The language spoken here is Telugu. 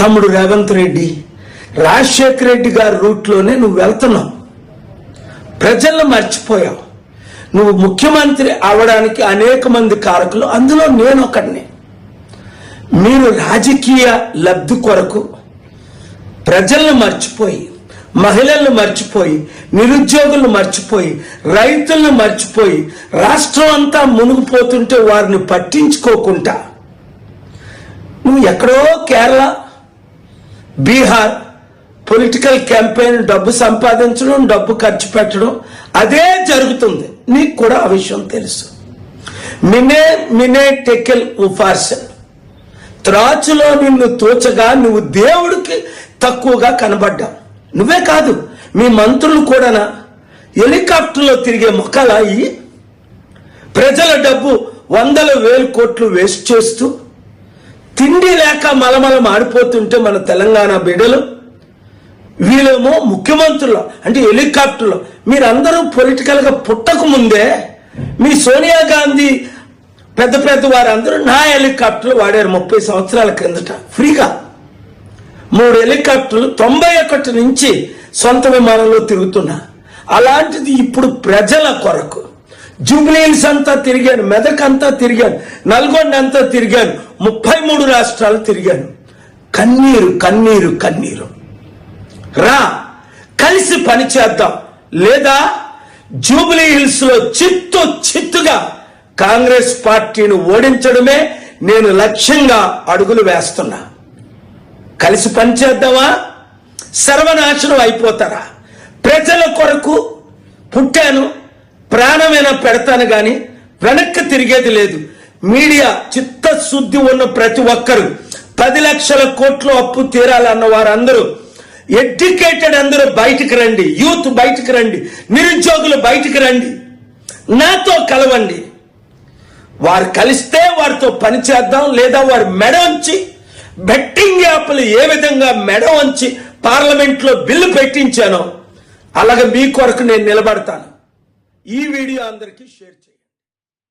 తమ్ముడు రేవంత్ రెడ్డి రాజశేఖర రెడ్డి గారి రూట్లోనే నువ్వు వెళ్తున్నావు. ప్రజలను మర్చిపోయావు. నువ్వు ముఖ్యమంత్రి అవడానికి అనేక మంది కారకులు అందులో నేను ఒకడిని. మీరు రాజకీయ లబ్ధి కొరకు ప్రజలను మర్చిపోయి మహిళలను మర్చిపోయి నిరుద్యోగులను మర్చిపోయి రైతులను మర్చిపోయి రాష్ట్రం అంతా మునిగిపోతుంటే వారిని పట్టించుకోకుండా నువ్వు ఎక్కడో కేరళ బీహార్ పొలిటికల్ క్యాంపెయిన్ డబ్బు సంపాదించడం డబ్బు ఖర్చు పెట్టడం అదే జరుగుతుంది. నీకు కూడా ఆ విషయం తెలుసు. మినే మినే టెకెల్ ఉఫార్సన్ త్రాచులో నిన్ను తోచగా నువ్వు దేవుడికి తక్కువగా కనబడ్డావు. నువ్వే కాదు మీ మంత్రులు కూడా హెలికాప్టర్లో తిరిగే మొక్కలా ఈ ప్రజల డబ్బు వందల వేల కోట్లు వేస్ట్ చేస్తూ తిండి లేక మలమల మాడిపోతుంటే మన తెలంగాణ బిడ్డలు వీళ్ళేమో ముఖ్యమంత్రులు అంటే హెలికాప్టర్లు. మీరందరూ పొలిటికల్గా పుట్టక ముందే మీ సోనియా గాంధీ పెద్ద పెద్ద వారందరూ నా హెలికాప్టర్లు వాడారు ముప్పై సంవత్సరాల క్రిందట. ఫ్రీగా. మూడు హెలికాప్టర్లు తొంభై ఒకటి నుంచి సొంత విమానంలో తిరుగుతున్నా. అలాంటిది ఇప్పుడు ప్రజల కొరకు. జూబ్లీహిల్స్ అంతా తిరిగాను మెదక్ అంతా తిరిగాను నల్గొండ అంతా తిరిగాను ముప్పై మూడు రాష్ట్రాలు తిరిగాను. కన్నీరు కన్నీరు కన్నీరు. రా కలిసి పని చేద్దాం. లేదా జూబ్లీ హిల్స్లో చిత్తు చిత్తుగా కాంగ్రెస్ పార్టీని ఓడించడమే నేను లక్ష్యంగా అడుగులు వేస్తున్నా. కలిసి పనిచేద్దామా సర్వనాశనం అయిపోతారా? ప్రజల కొరకు పుట్టాను. ప్రాణమైనా పెడతాను కానీ వెనక్కి తిరిగేది లేదు. మీడియా చిత్తశుద్ధి ఉన్న ప్రతి ఒక్కరు పది లక్షల కోట్లు అప్పు తీరాలన్న వారందరూ ఎడ్యుకేటెడ్ అందరూ బయటికి రండి. యూత్ బయటికి రండి. నిరుద్యోగులు బయటికి రండి. నాతో కలవండి. వారు కలిస్తే వారితో పని చేద్దాం లేదా వారు మెడ ఉంచి బెట్టింగ్ యాప్లు ఏ విధంగా మెడ ఉంచి పార్లమెంట్లో బిల్లు పెట్టించానో అలాగే మీ కొరకు నేను నిలబడతాను. ఈ వీడియో అందరికీ షేర్ చేయండి